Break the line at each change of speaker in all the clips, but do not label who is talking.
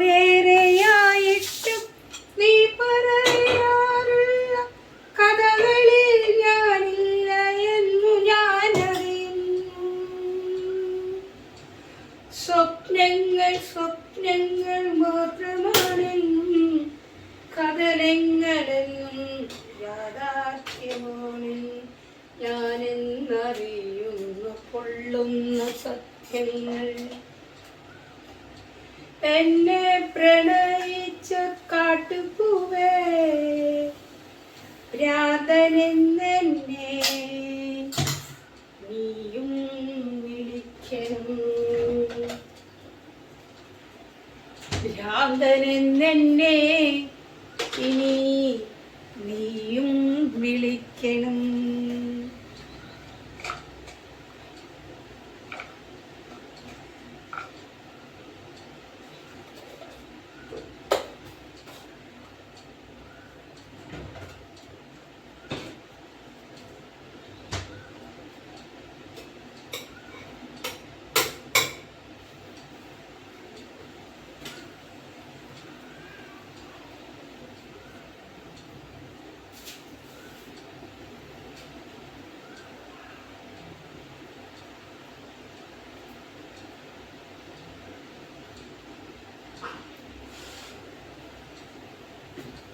വേറെയായിട്ടും നീ പറയാറുള്ള കഥകളിൽ ഞാനില്ല എന്നു ഞാനറിയുന്നു. സ്വപ്നങ്ങൾ സ്വപ്നങ്ങൾ മാത്രമാണെന്നും കഥനങ്ങളെന്നും യാഥാർത്ഥ്യമാണ് ഞാനെന്നറിയുന്നു കൊള്ളുന്ന സത്യങ്ങൾ. എന്നെ പ്രണയിച്ച കാട്ടുപൂവേ. നീയും വിളിക്കണം. ഭ്രാന്തനെന്നെ ഇനി നീയും വിളിക്കണം.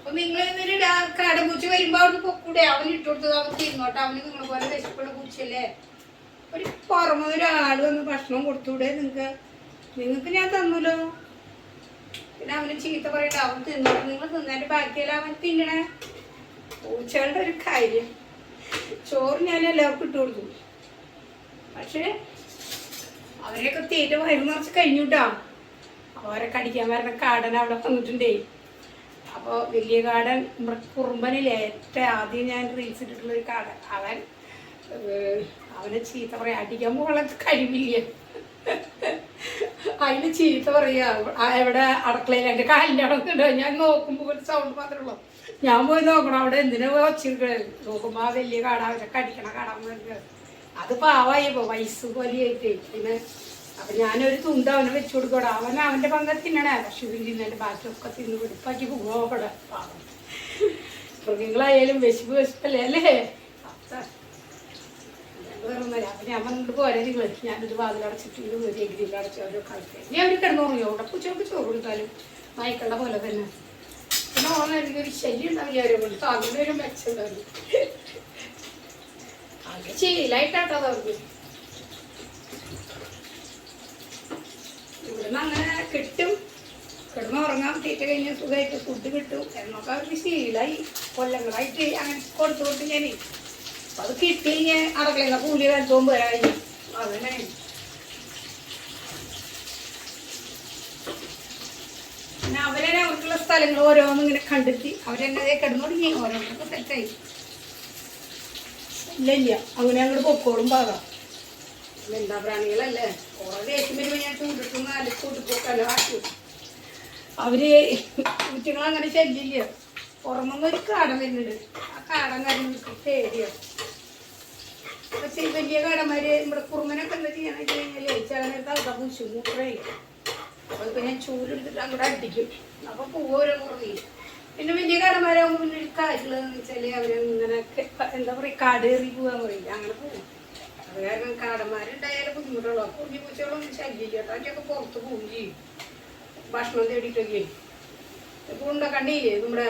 അപ്പൊ നിങ്ങൾ ഇന്നൊരു കാടപൂച്ച വരുമ്പോ അവിടെ പൊക്കൂടെ. അവൻ ഇട്ടു കൊടുത്തത് അവൻ തിന്നോട്ടെ. അവന് നിങ്ങളെ പോലെ വിശപ്പുള്ള പൂച്ചല്ലേ ഒരു പുറമെ ഒരാൾ വന്ന് ഭക്ഷണം കൊടുത്തൂടെ നിങ്ങക്ക്. നിങ്ങക്ക് ഞാൻ തന്നല്ലോ പിന്നെ അവന് ചീത്ത പറയട്ടെ അവൻ തിന്നോട്ടെ. നിങ്ങൾ തിന്നതിന്റെ ബാക്കിയല്ല അവൻ തിന്നണേ? പൂച്ചകളുടെ ഒരു കാര്യം. ചോറ് ഞാൻ എല്ലാവർക്കും ഇട്ട് കൊടുത്തു. പക്ഷേ അവരെയൊക്കെ തീറ്റ വയറ് കഴിഞ്ഞു കഴിഞ്ഞുട്ടാ. അവരെ കടിക്കാൻ വരുന്ന കാടൻ അവിടെ വന്നിട്ടുണ്ടേ. അപ്പോൾ വലിയ കാടൻ കുറുമ്പനിൽ ഏറ്റവും ആദ്യം ഞാൻ റീൽസ് ഇട്ടിട്ടുള്ള ഒരു കാടൻ അവൻ അവന് ചീത്ത പറയാം. അടിക്കാൻ പോകാനുള്ള കഴിവില്ല. അതിന് ചീത്ത പറയാ. എവിടെ? അടുക്കളയിൽ എന്റെ കാലിന്റെ അടക്കുന്നുണ്ടോ ഞാൻ നോക്കുമ്പോൾ ഒരു സൗണ്ട് മാത്രമേ ഉള്ളൂ. ഞാൻ പോയി നോക്കണം. അവിടെ എന്തിനാ പോയി വച്ചിരിക്കണേ നോക്കുമ്പോൾ ആ വലിയ കാടാ അവരൊക്കെ അടിക്കണ കാടാൻ അത് പാവായി ഇപ്പോൾ വയസ്സ് പോലെ ആയിട്ട് പിന്നെ അപ്പൊ ഞാനൊരു തുണ്ട് അവനെ വെച്ചു കൊടുക്കണം അവൻ അവന്റെ പങ്ക തിന്നണേ. പക്ഷെ ഇവൻ തിന്നതിന്റെ ബാക്കിയൊക്കെ തിന്ന് വെടുപ്പാക്കി പാവം മൃഗങ്ങളായാലും വിശപ്പ് വിശപ്പല്ലേ അല്ലേ? അത്ര വേറൊന്നുമില്ല അപ്പൊ ചോറ് കൊടുത്താലും പോലെ തന്നെ. ഒരു അത് ശീലായിട്ടാട്ടോ ഇവിടുന്ന് അങ്ങനെ കിട്ടും കിടന്നുറങ്ങാം തീറ്റ കഴിഞ്ഞ സുഖമായിട്ട് ഫുഡ് കിട്ടും. എന്നൊക്കെ അവർക്ക് ശീലമായി കൊല്ലങ്ങളായിട്ട് അങ്ങനെ കൊടുത്തു കൊടുത്തു ഞാൻ അപ്പൊ അത് കിട്ടി ഞാൻ അടക്കളങ്ങ കൂലി കാലത്തോം പോരായി അതന്നെ. പിന്നെ അവരെ അവർക്കുള്ള സ്ഥലങ്ങൾ ഓരോന്നും ഇങ്ങനെ കണ്ടെത്തി. അവരെന്നെ കിടന്നു തുടങ്ങി ഓരോന്നൊക്കെ സെറ്റായി ഇല്ല ഇല്ല. അങ്ങനെ അങ്ങോട്ട് പൊക്കോളും പാകാം എന്താ പ്രാണികളല്ലേ? കുറേ ദേഷ്യം വരുമ്പോ ഞാൻ ചൂണ്ടിട്ടുന്ന അലക്കൂട്ടിപ്പോക്കല്ലോ ആക്കി അവർ കുറ്റികൾ അങ്ങനെ ശല്യമില്ല പുറമൊന്നും ഒരു കാടൻ വരുന്നുണ്ട്. ആ കാടൻ കാര്യങ്ങൾക്ക് പേടിയോ. പക്ഷെ വലിയ കാടന്മാര് നമ്മുടെ കുറുമനൊക്കെ എന്താ ചെയ്യാന്ന് വെച്ച് കഴിഞ്ഞാൽ ചിലനേരത്ത് ആൾക്കാർ പൂച്ചു മൂത്രേ. അപ്പൊ ഇപ്പൊ ഞാൻ ചൂലെടുത്തിട്ട് അങ്ങോട്ട് അടിക്കും അപ്പൊ പൂവോരോ കുറവില്ല? പിന്നെ വലിയ കാടന്മാരാകുമ്പോൾ പിന്നെ ഒരു കാര്യമുള്ളതെന്ന് വെച്ചാൽ അവരങ്ങനെ എന്താ പറയാ കാടേറി പോവാൻ പറയില്ല? അങ്ങനെ പോകും അത് കാരണം കാടന്മാരുണ്ടായാലും ബുദ്ധിമുട്ടുള്ളൂ. അപ്പൊ ഉണ്ണി പൂച്ചകളൊന്നും ശല്യമില്ല കേട്ടോ അവറ്റൊക്കെ പുറത്ത് പോവുകയും ചെയ്യും. ഭക്ഷണം തേടിയിട്ടൊക്കെ ഇപ്പോൾ ഉണ്ട കണ്ടില്ലേ നമ്മുടെ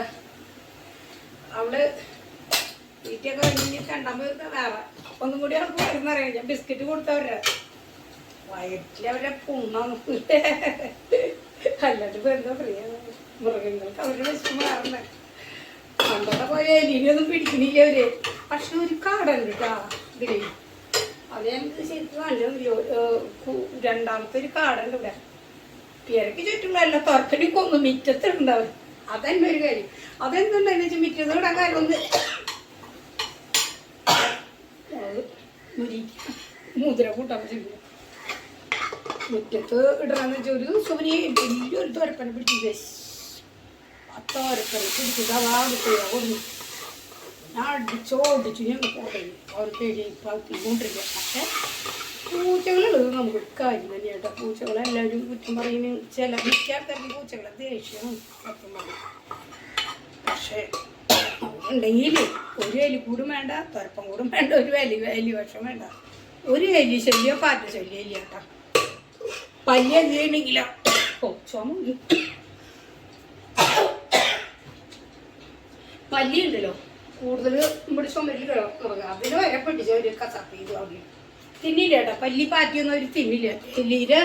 അവൾ തീറ്റയൊക്കെ കഴിഞ്ഞ് രണ്ടാമത് വരുന്ന വേറെ ഒന്നും കൂടി അവർക്ക് വരുന്ന അറിയാം. ഞാൻ ബിസ്ക്കറ്റ് കൊടുത്തവരെ. വയറ്റിൽ അവരെ പുണ്ണാന്ന് അല്ലാണ്ട് ഇപ്പൊ എന്താ മൃഗങ്ങൾക്ക് അവരുടെ വിഷമം മാറണ്ടേ. പണ്ടത്തെ പോലെ എലിനെയൊന്നും പിടിക്കണില്ല അവർ. പക്ഷെ ഒരു കാടുണ്ട് കേട്ടാ ഇതിലേ. അത് ശരിക്കും കണ്ടോ രണ്ടാമത്തെ ഒരു കാടുണ്ട് ഇവിടെ. പേരക്ക് ചുറ്റുള്ള എല്ലാ തുറക്കടി കൊന്നു മിറ്റത്തുണ്ടാവും അതന്നെ ഒരു കാര്യം. അതെന്തുണ്ടെന്ന് വെച്ചാൽ മിറ്റത്ത് ഇടാൻ കാര്യം ഒന്ന് മുതിര കൂട്ടാൻ ചെയ്യും മുറ്റത്ത് ഇടാന്ന് വെച്ചാൽ ഒരു ദിവസം വലിയൊരു തുരപ്പനെ പിടിച്ചു ആ തുരപ്പനെ പിടിച്ചിട്ട് അതാ കൊടുത്തു അടിച്ചോടിച്ചു ഞാൻ പോകരുത് അവർ പേടി വളർത്തിക്കൊണ്ടിരിക്കുക പക്ഷേ പൂച്ചകളുള്ളത് നമുക്ക് കാര്യം തന്നെ കേട്ടോ പൂച്ചകളെല്ലാവരും കുറ്റം പറയുന്ന. ചില മിക്കാത്തരത്തിൽ പൂച്ചകളെ ദേഷ്യമാണ് സത്യം പറയും പക്ഷേ ഉണ്ടെങ്കിൽ ഒരു എലി വേണ്ട തുരപ്പം കൂടും വേണ്ട ഒരു എലി എലി വർഷം വേണ്ട. ഒരു എലി ശല്യോ പാറ്റ ശല്യോ ഇല്ല കേട്ടോ. പല്ല് ഓ ചുമ പല്ലി ഉണ്ടല്ലോ. കൂടുതൽ പിടിച്ചോ വലിയ തുടങ്ങുക. അതിന് വരെ പിടിച്ച ഒരു കസാപ്പ് അവിടെ തിന്നില്ല കേട്ടോ. പല്ലി പാറ്റിയൊന്നും അവർ തിന്നില്ല. എല്ലിയുടെ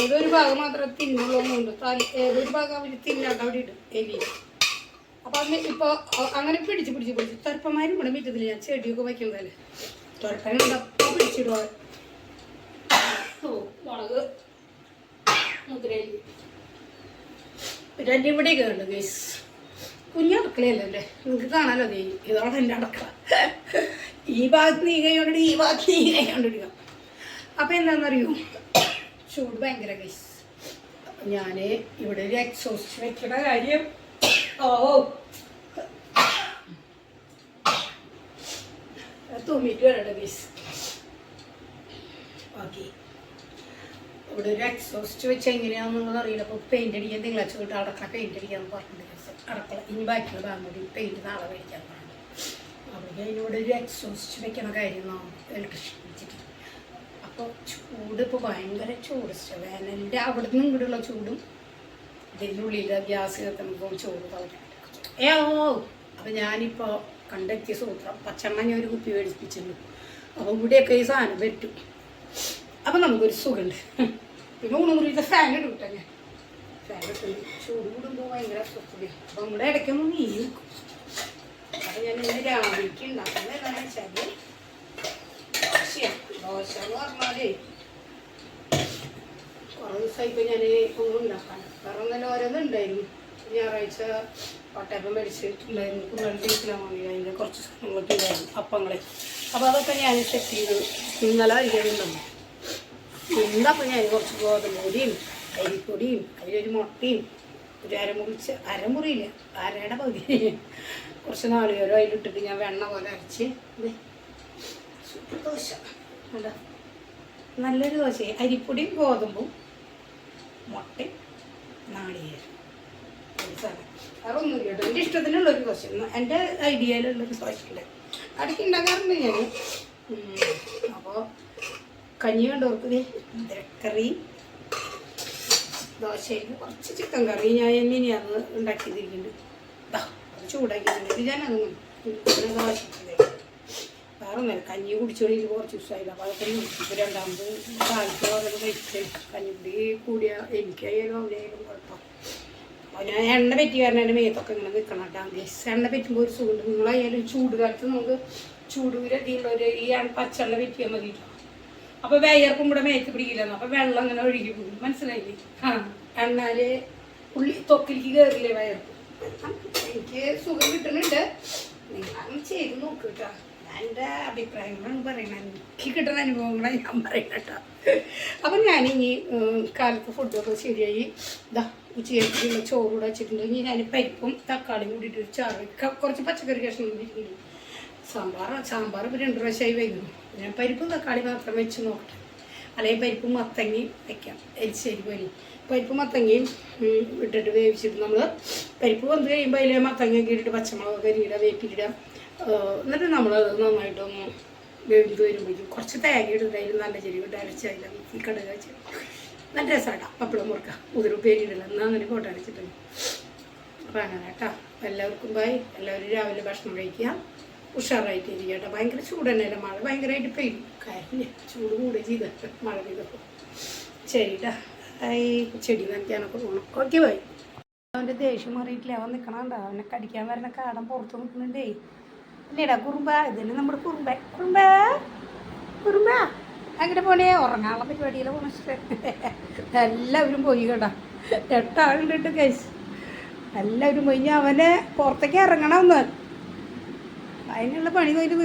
ഏതൊരു ഭാഗം മാത്രം തിന്നുള്ളൂന്നുണ്ട് തലി ഏതൊരു ഭാഗം അവർ തിന്നാണ്ട് അവിടെ ഇടും എലി. അപ്പൊ അന്ന് ഇപ്പൊ അങ്ങനെ പിടിച്ച് പിടിച്ച് പിടിച്ച്. തുരപ്പന്മാരും കൂടെ മിറ്റത്തില്ല ഞാൻ ചെടിയൊക്കെ വയ്ക്കുന്നതല്ലേ. തുരപ്പനുണ്ടപ്പോ പിടിച്ചിടുക മുളക് മുതിരേലി രണ്ടിവിടെ കേട്ടോ ഇവിടെയൊക്കെ ഉണ്ട് അടുക്കളയല്ലേ നിങ്ങൾക്ക് കാണാലോ നീ ഇതോടെ എന്റെ അടക്കള. ഈ ഭാഗത്ത് നീ കൈകൊണ്ടിട്ട് ഈ ഭാഗത്ത് നീ കൈകൊണ്ടിരിക്കുക അപ്പം എന്താണെന്നറിയോ ചൂട് ഭയങ്കര ഗൈസ് ഞാൻ ഇവിടെ ഒരു എക്സോസ്റ്റ് വെക്കണ കാര്യം. ഓ. തുമ്മിട്ട് വരട്ടെ ഗൈസ് ഓക്കെ. ഇവിടെ ഒരു എക്സോസ്റ്റ് വെച്ച് എങ്ങനെയാണെന്നുള്ളത് അറിയില്ല. അപ്പോൾ പെയിന്റ് അടിക്കാൻ തിങ്കളാഴ്ച തൊട്ട് അടക്ക പെയിന്റ് അടിക്കാന്ന് പറഞ്ഞിട്ടുണ്ട്. അടക്കള ഇനി ബാക്കിയുള്ള ഭാഗം കൂടി പെയിന്റ് നാളെ മേടിക്കാൻ പറഞ്ഞു അവിടെ അതിനോട് ഒരു എക്സോസ്റ്റ് വെക്കണ കാര്യം ഇലക്ട്രിഷ്യൻ അപ്പോൾ ചൂട് ഇപ്പോൾ ഭയങ്കര ചൂട് വേനലിന്റെ അവിടെ നിന്നും ഇങ്ങോട്ടുള്ള ചൂടും ഇതിന്റെ ഉള്ളിൽ ഗ്യാസ് കത്തുമ്പോൾ ചൂട് തളരാൻ ഏ ഓ അപ്പം ഞാനിപ്പോൾ കണ്ടെത്തിയ സൂത്രം. പച്ചെണ്ണ ഞാൻ ഒരു കുപ്പി മേടിപ്പിച്ചിരുന്നു. അപ്പം കൂടിയൊക്കെ ഈ സാധനം പറ്റും അപ്പം നമുക്കൊരു സുഖമുണ്ട് പിന്നെ ഊണുമുറിയിലത്തെ ഫാൻ ഇടും കേട്ടോ ഞാൻ. കൂടുമ്പോൾ ഭയങ്കര അസ്വസ്ഥതയാണ് അപ്പം നമ്മുടെ ഇടയ്ക്കൊന്നും നീക്കും ഞാൻ ഇന്ന് രാവിലേക്ക് ഉണ്ടാക്കുന്നത് എന്താണെന്ന് വെച്ചാൽ ദോശയാണ് ദോശ എന്ന് പറഞ്ഞാലേ കുറേ ദിവസമായി ഇപ്പം ഞാൻ ഒന്നും ഉണ്ടാക്കാൻ കാരണം നല്ല ഓരോന്നുണ്ടായിരുന്നു ഞായറാഴ്ച പട്ടയപ്പം മേടിച്ചിട്ടുണ്ടായിരുന്നു. കുറുവൽ ടേസ്റ്റിലാൻ വാങ്ങി അതിന്റെ കുറച്ച് സാധനങ്ങളൊക്കെ ഉണ്ടായിരുന്നു. അപ്പങ്ങളെ. അപ്പോൾ അതൊക്കെ ഞാൻ സെറ്റ് ചെയ്ത് ഇന്നലെ ഇന്നപ്പോൾ ഞാൻ കുറച്ച് ഗോതമ്പ് അരിപ്പൊടിയും അതിലൊരു മുട്ടയും ഒരു അരമുറിച്ച് അരമുറിയില്ല അരയുടെ പകുതി. കുറച്ച് നാളികേരോ അതിലിട്ടിട്ട് ഞാൻ വെണ്ണ പോലെ അരച്ച് ദോശ. നല്ലൊരു ദോശ അരിപ്പൊടിയും ഗോതമ്പും മുട്ടയും നാളികേരം. അതൊന്നുമില്ല കേട്ടോ. എന്റെ ഇഷ്ടത്തിനുള്ള ഒരു ദോശ. എന്റെ ഐഡിയയിലുള്ളൊരു ദോശയില്ല അടയ്ക്ക് ഉണ്ടാക്കാറുണ്ട് ഞാൻ. അപ്പോൾ കഞ്ഞി കണ്ടവർക്ക് ദേ? മുതിരക്കറി ദോശയിൽ കുറച്ച് ചിക്കൻ കറി. ഞാൻ മിനിയാന്ന് ഉണ്ടാക്കിയതിരിക്കുന്നുണ്ട്. ദാ, അത് ചൂടാക്കിയിട്ടുണ്ട് ഇത് ഞാനതൊന്നും ദോശ വേറെ ഒന്നുമില്ല കഞ്ഞി കുടിച്ചോളി കുറച്ച് ദിവസമായില്ല. അപ്പോൾ അതൊക്കെ ഇപ്പോൾ രണ്ടാമത് കാലത്ത് ഓരോന്ന് കഴിച്ച് കഞ്ഞിപ്പൊടി കൂടിയ എനിക്കായാലും അവരായാലും കുഴപ്പം. അപ്പോൾ ഞാൻ എണ്ണ പറ്റി കാരണം എന്റെ മേത്തൊക്കെ ഇങ്ങനെ നിൽക്കണം കേട്ടോ. ഗ്യാസ് എണ്ണ പറ്റുമ്പോൾ ഒരു സുഖമുണ്ട്. നിങ്ങളായാലും ചൂട് കാലത്ത് നമുക്ക് ചൂടൂരത്തിയുള്ളൊരു ഈ എണ്ണ- പച്ചെണ്ണ പറ്റിയാൽ മതി അപ്പോൾ വേയർക്കും കൂടെ മേത്ത് പിടിക്കില്ലെന്ന്. അപ്പൊ വെള്ളം അങ്ങനെ ഒഴുകി പോകും. മനസ്സിലായില്ലേ? ആ. എന്നാൽ ഉള്ളി തൊക്കിലേക്ക് കയറില്ലേ വയർപ്പ്? എനിക്ക് സുഖം കിട്ടുന്നുണ്ട്. നിങ്ങളങ്ങനെ ചെയ്ത് നോക്ക് കേട്ടോ. എന്റെ അഭിപ്രായങ്ങളാണ് പറയുന്നത്. എനിക്ക് കിട്ടുന്ന അനുഭവങ്ങളാണ് ഞാൻ പറയുന്നത് കേട്ടോ. അപ്പം ഞാനിനി കാലത്ത് ഫുഡൊക്കെ ശരിയായി. ഇതാ ഉച്ചയ്ക്കുള്ള ചോറ് കൂടെ വെച്ചിട്ടുണ്ടെങ്കിൽ ഞാൻ പരിപ്പും തക്കാളിയും കൂടിയിട്ട് ചാറ് കുറച്ച് പച്ചക്കറി കഷ്ണം കൂടിയിട്ടുണ്ട് സാമ്പാർ സാമ്പാർ ഇപ്പോൾ രണ്ട് പ്രാവശ്യമായി വയ്ക്കുന്നു ഞാൻ പരിപ്പും തക്കാളി മാത്രം വെച്ച് നോക്കട്ടെ. അല്ലെങ്കിൽ പരിപ്പും മത്തങ്ങയും വെക്കാം. എരിശ്ശേരി പോലെ പരിപ്പും മത്തങ്ങയും ഇട്ടിട്ട് വേവിച്ചിട്ട് നമ്മൾ പരിപ്പ് വന്ന് കഴിയുമ്പോൾ അതിൽ മത്തങ്ങയൊക്കെ ഇട്ടിട്ട് പച്ചമുളക് കരിയിട വേപ്പിലിടുക. എന്നിട്ട് നമ്മൾ നന്നായിട്ടൊന്ന് വേവിച്ച് വരുമ്പോഴേക്കും കുറച്ച് തേങ്ങ ഇട്ടിട്ട് അതിൽ നല്ല അരച്ച് അതിൽ ഈ കടുക വെച്ച് നല്ല രസമാട്ടാ പപ്പടം മുറുക്കാം. മുതിരുപ്പേരി പേരിടില്ല എന്നാൽ അങ്ങനെ ഫോട്ടോ അരച്ചിട്ടുണ്ട് അപ്പം അങ്ങനെ കേട്ടോ. എല്ലാവർക്കും ബൈ എല്ലാവരും രാവിലെ ഭക്ഷണം കഴിക്കുക. ഉഷാറായിട്ട് ഇരിക്കട്ടെ കേട്ടോ ഭയങ്കര ചൂട് തന്നെയല്ല മഴ? ഭയങ്കരമായിട്ട് പെയ്യും കാര്യം ചൂട് കൂടെ ചെയ്തിട്ട് മഴ പെയ്തപ്പോൾ ശരിട്ടാ ഈ ചെടി നനയ്ക്കാനൊക്കെ പോകണം ഓക്കെ ബൈ അവന്റെ ദേഷ്യം മാറിയിട്ടില്ല. അവൻ നിൽക്കണണ്ട അവനെ കടിക്കാൻ വരണ കാടൻ പുറത്ത് നിൽക്കുന്നുണ്ടേ. ഇല്ലേടാ കുറുമ്പ. ഇതന്നെ നമ്മുടെ കുറുമ്പ. കുറുമ്പ. കുറുമ്പ. അങ്ങനെ പോണേ. ഉറങ്ങാനുള്ള പരിപാടിയിൽ പോണ എല്ലാവരും പോയി കേട്ടാ. എട്ടാളുണ്ട് കേസ് എല്ലാവരും പോയി. അവനെ പുറത്തേക്ക് ഇറങ്ങണം അതിനുള്ള പണി കഴിഞ്ഞ്